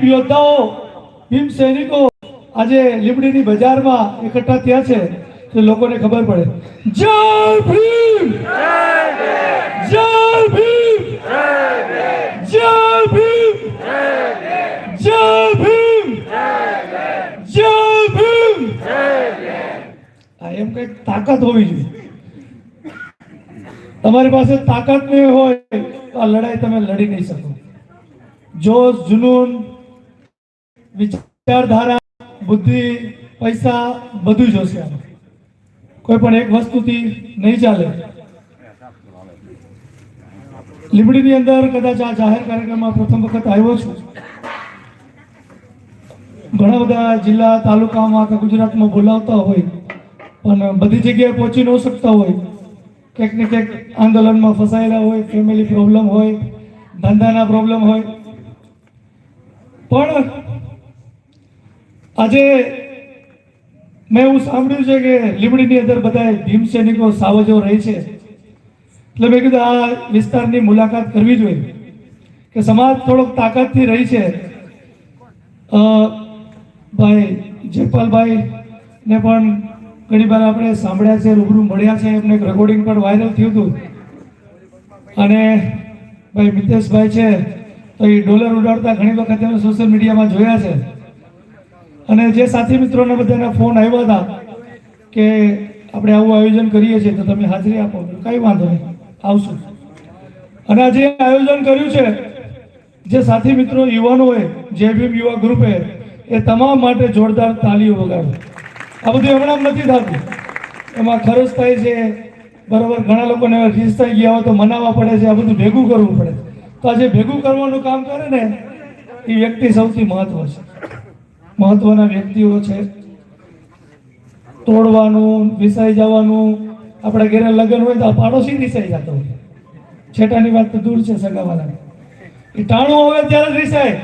ભીમ યોદ્ધાઓ, ભીમ સૈનિકો આજે લીમડીની બજારમાં એકઠા થયા છે. તો લોકોને ખબર પડે. જય ભીમ! જય ભીમ! જય ભીમ! જય ભીમ! જય ભીમ! આ એમ કંઈક તાકાત હોવી જોઈએ. તમારી પાસે તાકાત નહીં હોય તો આ લડાઈ તમે લડી નહીં શકો. જોશ, જુનૂન વિચારધારા, બુદ્ધિ, પૈસા બધું જોશે કોઈ પણ એક વસ્તુથી નહીં ચાલે. લીમડીની અંદર કદાચ આ જાહેર કાર્યક્રમમાં પ્રથમ વખત આવ્યો છું. ઘણા બધા જિલ્લા, તાલુકામાં કે ગુજરાતમાં બોલાવતા હોય, પણ બધી જગ્યાએ પહોંચી ન શકતા હોય. ક્યાંક ને ક્યાંક આંદોલનમાં ફસાયેલા હોય ફેમિલી પ્રોબ્લેમ હોય, ધંધાના પ્રોબ્લેમ હોય. પણ આજે મેં એવું સાંભળ્યું છે કે લીમડીની અંદર બધા ભીમ સૈનિકો સાવજો રહે છે. એટલે મેં કીધું, આ વિસ્તારની મુલાકાત કરવી જોઈએ. કે સમાજ થોડોક તાકાતથી રહી છે. ભાઈ જયપાલભાઈ ને પણ ઘણી વાર આપણે સાંભળ્યા છે, રૂબરૂ મળ્યા છે. એમને એક રેકોર્ડિંગ પણ વાયરલ થયું હતું. અને ભાઈ મિતેશભાઈ છે, તો એ ડોલર ઉડાડતા ઘણી વખત અમે સોશિયલ મીડિયામાં જોયા છે. અને જે સાથી મિત્રોને બધાના ફોન આવ્યા હતા કે આપણે આવું આયોજન કરીએ છીએ, તો તમે હાજરી આપો. કંઈ વાંધો નહીં. આવશું. અને આ જે આયોજન કર્યું છે, જે સાથી મિત્રો, યુવાનોએ, જે ભીમ યુવા ગ્રુપે, એ તમામ માટે જોરદાર તાલીઓ વગાડો આ બધું હમણાં નથી થતું એમાં ખર્ચ થાય છે, બરાબર, ઘણા લોકોને રીસ થઈ ગયા હોય તો મનાવવા પડે છે, આ બધું ભેગું કરવું પડે તો આ જે ભેગું કરવાનું કામ કરે ને, એ વ્યક્તિ સૌથી મહત્વ છે. મહત્વના વ્યક્તિઓ છે. તોડવાનું, વિસાઈ જવાનું, આપણા ઘરે લગ્ન હોય તો આ પાડોશી રિસાઈ જતો હોય. છેટાની વાત તો દૂર છે સગાવાલાની. એ ટાણું આવે ત્યારે જ રિસાય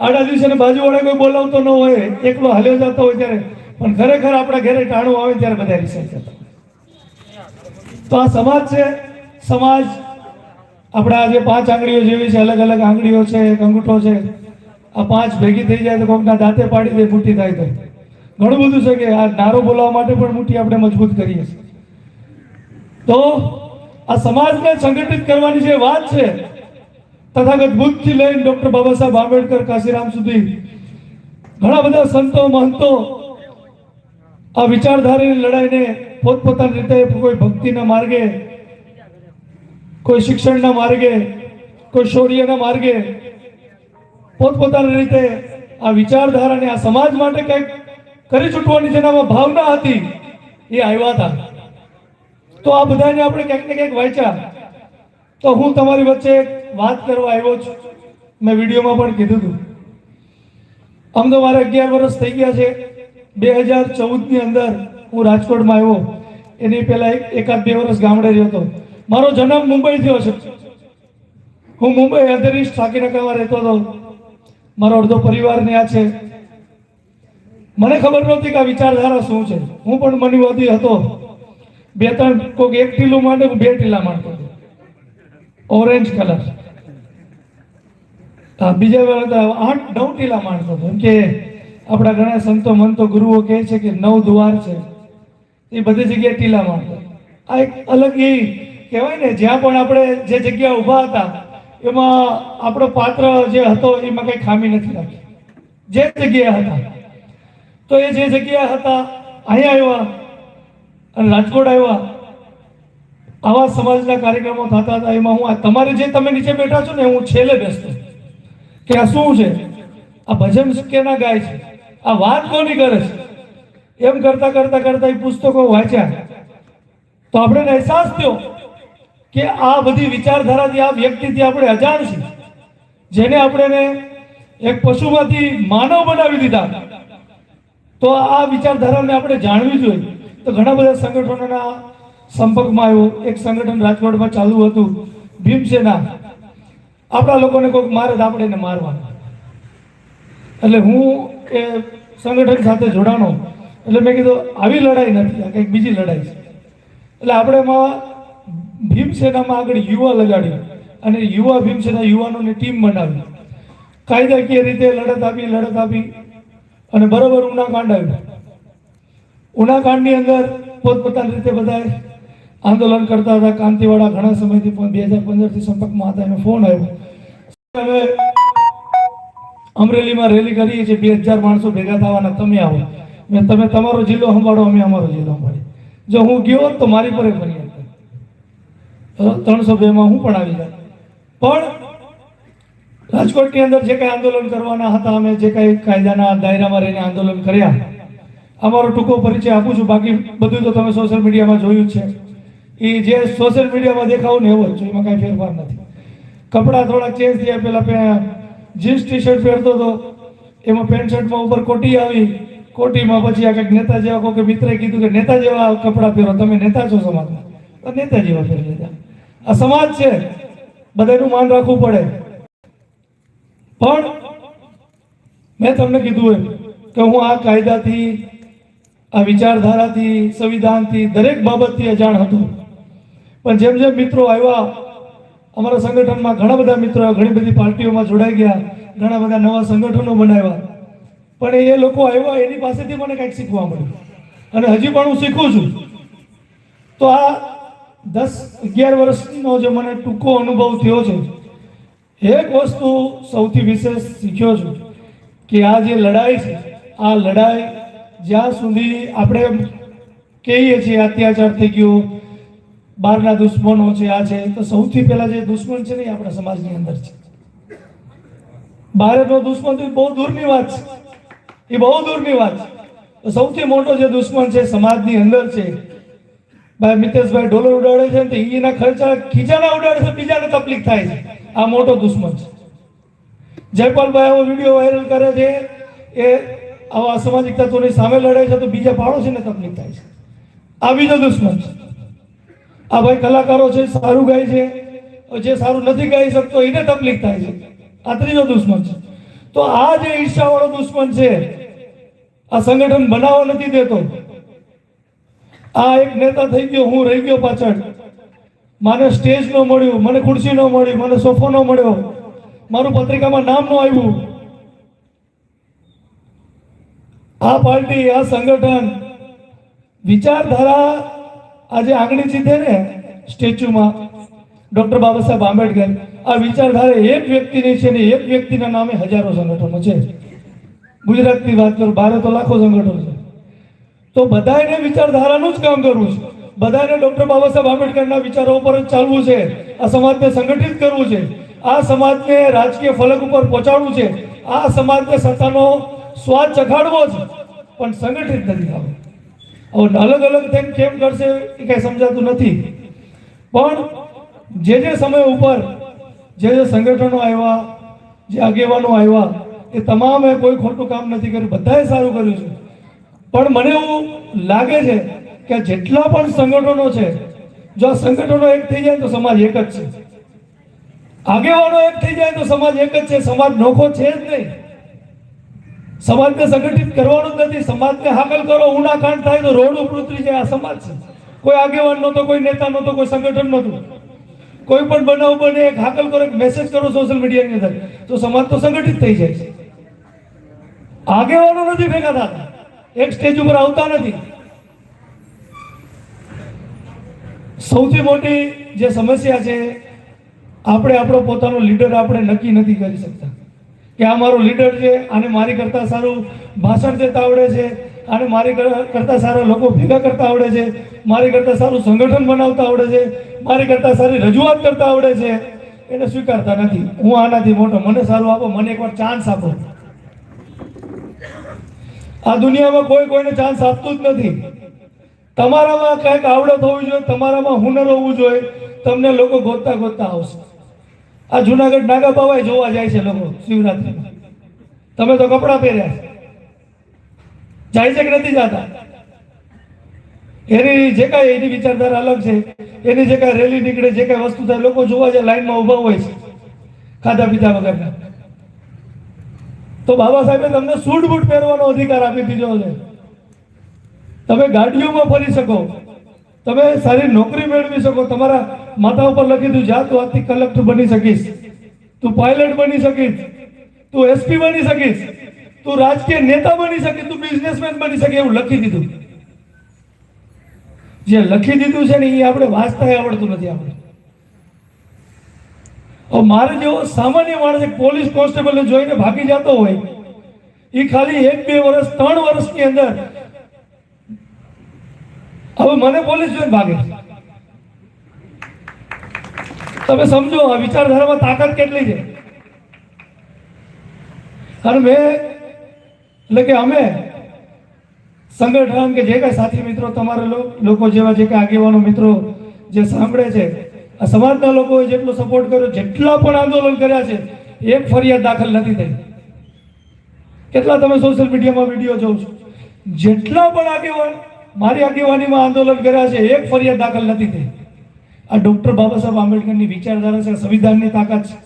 આડા દિવસે બાજુવાળા કોઈ બોલાવતો ન હોય, એકલો હાલ્યો જતો હોય ત્યારે. પણ ખરેખર આપણા ઘરે ટાણું આવે ત્યારે બધા રિસાઈ જતા તો આ સમાજ છે. સમાજ આપણા જે પાંચ આંગળીઓ જેવી છે અલગ અલગ આંગળીઓ છે, એક અંગૂઠો છે. આ પાંચ ભેગી થઈ જાય તો કોકના દાંતે પાડી દે મુઠ્ઠી થાય તો. ઘણું બધું છે કે આ નારો બોલાવવા માટે પણ મુઠ્ઠી આપણે મજબૂત કરીએ તો આ સમાજને સંગઠિત કરવાની જે વાત છે, તથાગત બુદ્ધથી લઈને ડોક્ટર બાબા સાહેબ આંબેડકર, કાશીરામ સુધી, ઘણા બધા સંતો, મહંતો આ વિચારધારાની લડાઈને પોતપોતાની રીતે કોઈ ભક્તિના માર્ગે, કોઈ શિક્ષણના માર્ગે, કોઈ શૌર્યના માર્ગે પોતપોતાની રીતે આ વિચારધારાને આ સમાજ માટે કંઈક કરી છૂટવાની જેનામાં ભાવના હતી, એ આવ્યા હતા. તો આ બધાને આપણે ક્યાંક ને ક્યાંક વાંચ્યા. તો હું તમારી વચ્ચે વાત કરવા આવ્યો છું. મેં વિડીયોમાં પણ કીધું હતું. આમ તો મારે અગિયાર વર્ષ થઈ ગયા છે. બે હજાર ચૌદની અંદર હું રાજકોટમાં આવ્યો. એની પહેલા એકાદ બે વર્ષ ગામડે રહ્યો હતો. મારો જન્મ મુંબઈ થયો છે. હું મુંબઈ અંધેરી સાકીનગરમાં રહેતો હતો. મારો અડધો પરિવાર ત્યાં છે. મને ખબર નહોતી કે આ વિચારધારા શું છે. હું પણ મનવાદી હતો. બે ત્રણ કોઈક એક ટીલું માંડે, હું બે ટીલા માંડતો હતો. ઓરેન્જ કલર બીજા આઠ, નવ ટીલા માંડતો હતો. કે આપણા ઘણા સંતો, મંતો, ગુરુઓ કહે છે કે નવ દ્વાર છે. એ બધી જગ્યાએ ટીલા માંડતો. આ એક અલગ એ કહેવાય ને, જ્યાં પણ આપણે જે જગ્યા ઊભા હતા એમાં આપણો પાત્ર જે હતો, એમાં કંઈ ખામી નથી રાખી. જે જગ્યાએ હતા. તો એ જે જગ્યાએ હતા અહીંયા આવ્યા અને રાજકોટ આવ્યા, આવા સમાજના કાર્યક્રમો થતા હતા. એમાં હું તમારે જે તમે નીચે બેઠા છો ને, હું છેલ્લે બેસતો. કે આ શું છે? આ ભજન કેના ગાય છે. આ વાત કોની કરે છે? એમ કરતા કરતા કરતા એ પુસ્તકો વાંચ્યા. તો આપણે અહેસાસ થયો કે આ બધી વિચારધારાથી આ વ્યક્તિથી આપણે અજાણ છીએ. જેને આપણે એક પશુમાંથી માનવ બનાવી દીધા. તો આ વિચારધારાને આપણે જાણવી જોઈએ. તો ઘણા બધા સંગઠનોના સંપર્કમાં આવ્યો. એક સંગઠન રાજકોટમાં ચાલુ હતું, ભીમસેના. આપણા લોકોને કોઈક મારે તો આપણે એને મારવાના એટલે હું એ સંગઠન સાથે જોડાણો. એટલે મેં કીધું, આવી લડાઈ નથી, આ કંઈક બીજી લડાઈ છે. એટલે આપણે એમાં ભીમસેનામાં આગળ યુવા લગાડ્યું અને યુવા ભીમસેના યુવાનોની ટીમ બનાવી કાયદાકીય રીતે લડત આપી લડત આપી અને બરોબર ઉનાકાંડ આવ્યું. ઉનાકાંડની અંદર પોતપોતાની રીતે બધાએ આંદોલન કરતા હતા. કાંતિવાળા ઘણા સમયથી પણ, બે હજાર પંદરથી સંપર્કમાં હતા, એનો ફોન આવ્યો. હવે અમરેલીમાં રેલી કરીએ છીએ. બે હજાર માણસો ભેગા થવાના, તમે આવો. મેં, તમે તમારો જિલ્લો સંભાળો, અમે અમારો જિલ્લો સંભાળીએ. જો હું ગયો તો મારી પર ફરી ત્રણસો બે માં હું પણ આવી જાય પણ રાજકોટની અંદર જે કાંઈ આંદોલન કરવાના હતા, અમે જે કાંઈ કાયદાના દાયરામાં રહીને આંદોલન કર્યા, અમારો ટૂંકો પરિચય આપું છું. બાકી બધું તો તમે સોશિયલ મીડિયામાં જોયું છે. એ જે સોશિયલ મીડિયામાં દેખાવું ને એવો જ એમાં કાંઈ ફેરફાર નથી. કપડાં થોડા ચેન્જ થયા પેલા જીન્સ ટી શર્ટ પહેરતો હતો. એમાં પેન્ટ શર્ટમાં ઉપર કોટી આવી. કોટીમાં પછી આ કંઈક નેતા જેવા કોઈ મિત્રે કીધું કે નેતા જેવા કપડાં પહેરો. તમે નેતા છો સમાજમાં તો નેતા જેવા પહેરી લીધા. આ સમાજ છે બધાનું માન રાખવું પડે. પણ મેં તમને કીધું એમ કે હું આ કાયદાથી, આ વિચારધારાથી, સંવિધાનથી દરેક બાબતથી અજાણ હતો. પણ જેમ જેમ મિત્રો આવ્યા, અમારા સંગઠનમાં ઘણા બધા મિત્રો ઘણી બધી પાર્ટીઓમાં જોડાઈ ગયા, ઘણા બધા નવા સંગઠનો બનાવ્યા. પણ એ લોકો આવ્યા, એની પાસેથી મને કંઈક શીખવા મળ્યું. અને હજી પણ હું શીખું છું. તો આ દસ, અગિયાર વર્ષનો જે મને ટૂંકો અનુભવ થયો છે, એક વસ્તુ સૌથી વિશેષ શીખ્યો છું કે આ જે લડાઈ છે, આ લડાઈ જ્યાં સુધી આપણે કહીએ છીએ અત્યાચાર થઈ ગયો, બહારના દુશ્મનો છે, આ છે, તો સૌથી પહેલાં જે દુશ્મન છે ને એ આપણા સમાજની અંદર છે. બહારનો દુશ્મન તો બહુ દૂરની વાત છે. એ બહુ દૂરની વાત છે. તો સૌથી મોટો જે દુશ્મન છે સમાજની અંદર છે. ભાઈ મિતેશભાઈ ઢોલો ઉડાડે છે ને એના ખર્ચા ખીચાના ઉડાડે છે, બીજાને તકલીફ થાય છે. આ મોટો દુશ્મન છે. જયપાલભાઈ આવો વીડિયો વાયરલ કરે છે, એ આવા અસામાજિક તત્વોની સામે લડે છે તો બીજા પાડોશીને તકલીફ થાય છે. આ બીજો દુશ્મન છે. આ ભાઈ કલાકારો છે, સારું ગાય છે, જે સારું નથી ગાઈ શકતો એને તકલીફ થાય છે. આ ત્રીજો દુશ્મન છે. તો આ જે ઈર્ષાવાળો દુશ્મન છે, આ સંગઠન બનાવવા નથી દેતો આ એક નેતા થઈ ગયો, હું રહી ગયો પાછળ. મને સ્ટેજ ન મળ્યું, મને ખુરશી ન મળી, મને સોફો ન મળ્યો. મારું પત્રિકામાં નામ ન આવ્યું. આ પાર્ટી, આ સંગઠન વિચારધારા આજે આંગળી જીતે ને સ્ટેચ્યુમાં. ડોક્ટર બાબા સાહેબ આંબેડકર. આ વિચારધારા એક વ્યક્તિની છે ને એક વ્યક્તિના નામે હજારો સંગઠનો છે. ગુજરાતની વાત કરું, બારે તો લાખો સંગઠનો છે. તો બધાને વિચારધારાનું જ કામ કરવું છે. બધાને ડોક્ટર બાબા સાહેબ આંબેડકરના વિચારો ઉપર જ ચાલવું છે. આ સમાજને સંગઠિત કરવું છે. આ સમાજને રાજકીય ફલક ઉપર પહોંચાડવું છે. આ સમાજને સત્તાનો સ્વાદ ચખાડવો છે. પણ સંગઠિત નથી થવું અલગ અલગ તેમ કેમ કરશે એ કઈ સમજાતું નથી. પણ જે જે સમય ઉપર જે જે સંગઠનો આવ્યા, જે આગેવાનો આવ્યા, એ તમામે કોઈ ખોટું કામ નથી કર્યું. બધાએ સારું કર્યું છે. પણ મને એવું લાગે છે કે જેટલા પણ સંગઠનો છે, જો આ સંગઠનો એક થઈ જાય તો સમાજ એક જ છે. આગેવાનો એક થઈ જાય તો સમાજ એક જ છે, સમાજ નોખો છે જ નહીં. સમાજને સંગઠિત કરવાનું નથી, સમાજને હાકલ કરો ઉના કાંડ થાય તો રોડ ઉપર ઉતરી જાય, આ સમાજ છે. કોઈ આગેવાન નહોતો, કોઈ નેતા નહોતો, કોઈ સંગઠન નહોતું. કોઈ પણ બનાવ બને, એક હાકલ કરો, એક મેસેજ કરો સોશિયલ મીડિયાની અંદર, તો સમાજ તો સંગઠિત થઈ જાય છે. આગેવાનો નથી ભેગા થતા. એક સ્ટેજ ઉપર આવતા નથી. સૌથી મોટી જે સમસ્યા છે, આપણે આપણો પોતાનો લીડર આપણે નક્કી નથી કરી શકતા. કે આ મારો લીડર છે, આને મારી કરતાં સારું ભાષણ દેતા આવડે છે, આને મારી કર- કરતાં સારા લોકો ભેગા કરતા આવડે છે, મારી કરતાં સારું સંગઠન બનાવતા આવડે છે, મારી કરતાં સારી રજૂઆત કરતા આવડે છે, એને સ્વીકારતા નથી. હું આનાથી મોટો, મને સારું આપો, મને એકવાર ચાન્સ આપો. આ દુનિયામાં કોઈ કોઈને ચાન્સ આપતું જ નથી. તમારામાં કંઈક આવડત હોવી જોઈએ, તમારામાં હુનર હોવું જોઈએ, તમને લોકો ગોતતા ગોતતા આવશે. આ જુનાગઢ નાગા બાવાએ જોવા જાય છે લોકો શિવરાત્રીમાં તમે તો કપડાં પહેર્યા જાય છે કે નથી જતા? એની જે કાંઈ, એની વિચારધારા અલગ છે. એની જે કાંઈ રેલી નીકળે, જે કાંઈ વસ્તુ થાય, લોકો જોવા જાય, લાઈનમાં ઊભા હોય છે. ખાધા પીધા વગરના. તો બાબા સાહેબે તમને સૂટ બૂટ પહેરવાનો અધિકાર આપી દીધો છે. તમે ગાડીઓમાં ફરી શકો. તમે સારી નોકરી મેળવી શકો. તમારા માથા ઉપર લખી દીધું જા તું આજથી કલેક્ટર બની શકીશ. તું પાયલટ બની શકીશ. તું એસપી બની શકીશ. તું રાજકીય નેતા બની શકે તું બિઝનેસમેન બની શકે એવું લખી દીધું. જે લખી દીધું છે ને, એ આપણે વાંચતા આવડતું નથી આપણે. મારે જેવો સામાન્ય માણસ એક પોલીસ કોન્સ્ટેબલને જોઈને ભાગી જતો હોય એ ખાલી એક, બે વર્ષ, ત્રણ વર્ષની અંદર હવે મને પોલીસ જોઈને ભાગે તમે સમજો, આ વિચારધારામાં તાકાત કેટલી છે? અને મેં, એટલે કે અમે સંગઠન કે જે કાંઈ સાથી મિત્રો, તમારા લોકો જેવા જે કાંઈ આગેવાનો મિત્રો જે સાંભળે છે આ સમાજના લોકોએ જેટલો સપોર્ટ કર્યો, જેટલા પણ આંદોલન કર્યા છે, એક ફરિયાદ દાખલ નથી થઈ. કેટલા તમે સોશિયલ મીડિયામાં વીડિયો જોઉં છો? જેટલા પણ આગેવાન મારી આગેવાનીમાં આંદોલન કર્યા છે, એક ફરિયાદ દાખલ નથી થઈ. આ ડોક્ટર બાબા સાહેબ આંબેડકરની વિચારધારા છે સંવિધાનની તાકાત છે.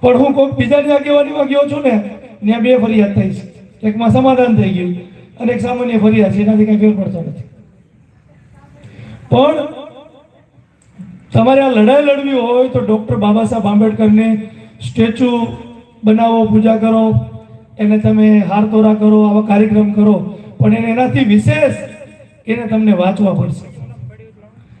પણ હું કોઈક બીજાની આગેવાનીમાં ગયો છું ને ત્યાં બે ફરિયાદ થઈ છે. એકમાં સમાધાન થઈ ગયું અને એક સામાન્ય ફરિયાદ છે, એનાથી કંઈ ફેર પડતો નથી. પણ તમારે આ લડાઈ લડવી હોય તો ડૉક્ટર બાબા સાહેબ આંબેડકરને સ્ટેચ્યુ બનાવો, પૂજા કરો, એને તમે હારતોરા કરો, આવા કાર્યક્રમ કરો. પણ એને એનાથી વિશેષ એને તમને વાંચવા પડશે.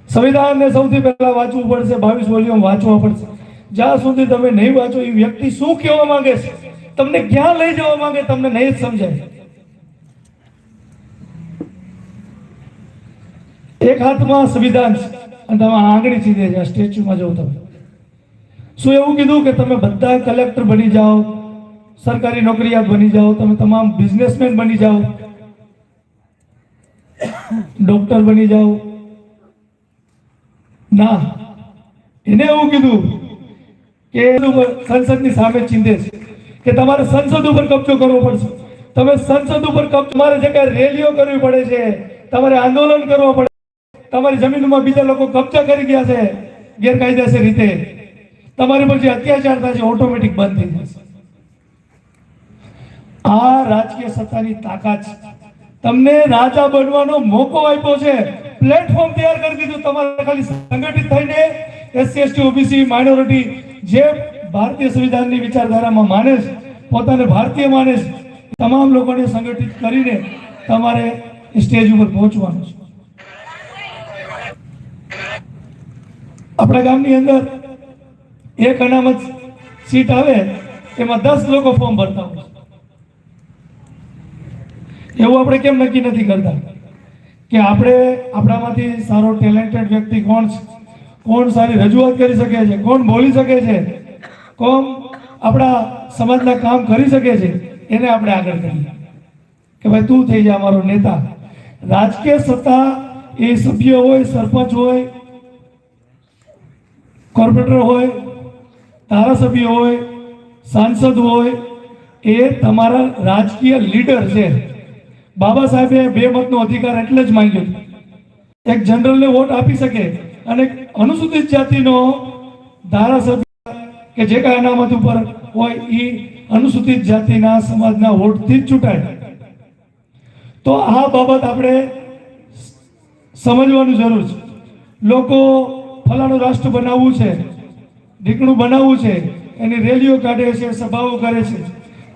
સંવિધાનને સૌથી પહેલા વાંચવું પડશે, બાવીસ વોલ્યુમ વાંચવા પડશે. જ્યાં સુધી તમે નહીં વાંચો, એ વ્યક્તિ શું કહેવા માંગે છે? તમને ક્યાં લઈ જવા માંગે, તમને નહીં જ સમજાય. એક હાથમાં સંવિધાન છે. અને તમે આંગળી ચીધે છે સ્ટેચ્યુમાં જવું તમે. શું એવું કીધું કે તમે બધા કલેક્ટર બની જાઓ, સરકારી નોકરિયાત બની જાઓ, તમે તમામ બિઝનેસમેન બની જાઓ ડોક્ટર બની જાઓ? ના. એને એવું કીધું કે સંસદની સામે ચીંધે છે કે તમારે સંસદ ઉપર કબજો કરવો પડશે. તમે સંસદ ઉપર કબજો તમારે જે કાંઈ રેલીઓ કરવી પડે છે, તમારે આંદોલન કરવું પડે તમારી જમીનમાં બીજા લોકો કબજા કરી ગયા છે ગેરકાયદેસર રીતે. તમારી પર જે અત્યાચાર થાય છે ઓટોમેટિક બંધ થઈ જશે. આ રાજકીય સત્તાની તાકાત તમને રાજા બનવાનો મોકો આપ્યો છે. પ્લેટફોર્મ તૈયાર કરી દીધું. તમારે ખાલી સંગઠિત થઈને એસસી એસટી ઓબીસી માઇનોરિટી જે ભારતીય સંવિધાનની વિચારધારામાં માને છે, પોતાને ભારતીય માને છે, તમામ લોકોને સંગઠિત કરીને તમારે સ્ટેજ ઉપર પહોંચવાનું છે. આપણા ગામની અંદર એક અનામત સીટ આવે, એમાં દસ લોકો ફોર્મ ભરતા હોય એવું આપણે કેમ નક્કી નથી કરતા? કે આપણે આપણામાંથી સારો ટેલેન્ટેડ વ્યક્તિ કોણ કોણ સારી રજૂઆત કરી શકે છે? કોણ બોલી શકે છે? કોણ આપણા સમાજના કામ કરી શકે છે? એને આપણે આગળ કરીએ. કે ભાઈ તું થઈ જા અમારો નેતા. રાજકીય સત્તા એ સભ્ય હોય, સરપંચ હોય કોર્પોરેટર હોય, ધારાસભ્ય હોય, સાંસદ હોય, એ તમારા રાજકીય લીડર છે. બાબા સાહેબે બે મતનો અધિકાર એટલે જ માંગ્યો એક જનરલને વોટ આપી શકે અને અનુસૂચિત જાતિનો ધારાસભ્ય કે જે કાંઈ અનામત ઉપર હોય એ અનુસૂચિત જાતિના સમાજના વોટથી જ ચૂંટાય. તો આ બાબત આપણે સમજવાનું જરૂર છે. લોકો ફલાણું રાષ્ટ્ર બનાવવું છે, ઢીકણું બનાવવું છે, એની રેલીઓ કાઢે છે, સભાઓ કરે છે.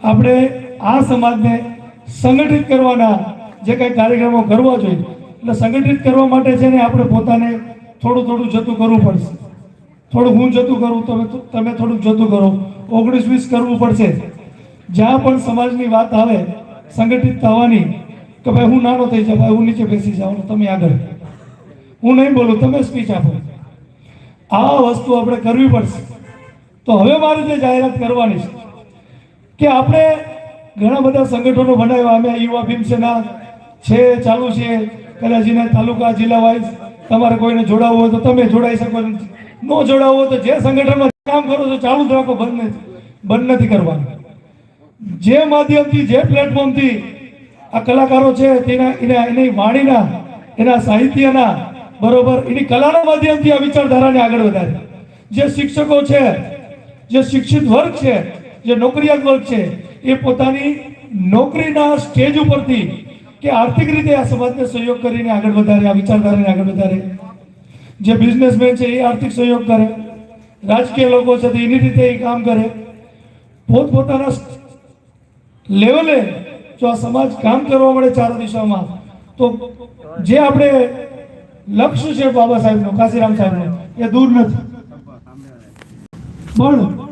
આપણે આ સમાજને સંગઠિત કરવાના જે કાંઈ કાર્યક્રમો કરવા જોઈએ, એટલે સંગઠિત કરવા માટે છે ને આપણે પોતાને થોડું થોડું જતું કરવું પડશે. થોડું હું જતું કરું, તમે તમે થોડુંક જતું કરો. ઓગણીસ વીસ કરવું પડશે. જ્યાં પણ સમાજની વાત આવે, સંગઠિત થવાની, કે ભાઈ હું નાનો થઈ જાઉં હું નીચે બેસી જાઉં, તમે આગળ. હું નહીં બોલું, તમે સ્પીચ આપો. આ વસ્તુ આપણે કરવી પડશે. તો હવે મારે જે જાહેરાત કરવાની છે કે આપણે ઘણા બધા સંગઠનો બનાવ્યા. અમે યુવા ભીમસેના છે, ચાલુ છે. કદાચીને તાલુકા, જિલ્લા વાઇઝ તમારે કોઈને જોડાવવું હોય તો તમે જોડાઈ શકો. ન જોડાવવું હોય તો જે સંગઠનમાં કામ કરો છો, ચાલુ જ રાખો. બંધ નથી. બંધ નથી કરવાનું. જે માધ્યમથી, જે પ્લેટફોર્મથી આ કલાકારો છે, તેના, એના, એની વાણીના, એના સાહિત્યના બરોબર, એની કલાના માધ્યમથી આ વિચારધારાને આગળ વધારે. જે શિક્ષકો છે, જે શિક્ષિત વર્ગ છે, જે નોકરિયાત વર્ગ છે, એ પોતાની નોકરીના સ્ટેજ ઉપરથી કે આર્થિક રીતે આ સમાજને સહયોગ કરીને આગળ વધારે, આ વિચારધારાને આગળ વધારે. જે બિઝનેસમેન છે, એ આર્થિક સહયોગ કરે. રાજકીય લોકો છે એની રીતે એ કામ કરે. પોતપોતાના લેવલે જો આ સમાજ કામ કરવા મળે ચાર દિશામાં તો જે આપણે લક્ષ્ય છે બાબા સાહેબનું કાશીરામ સાહેબનું. એ દૂર નથી. પણ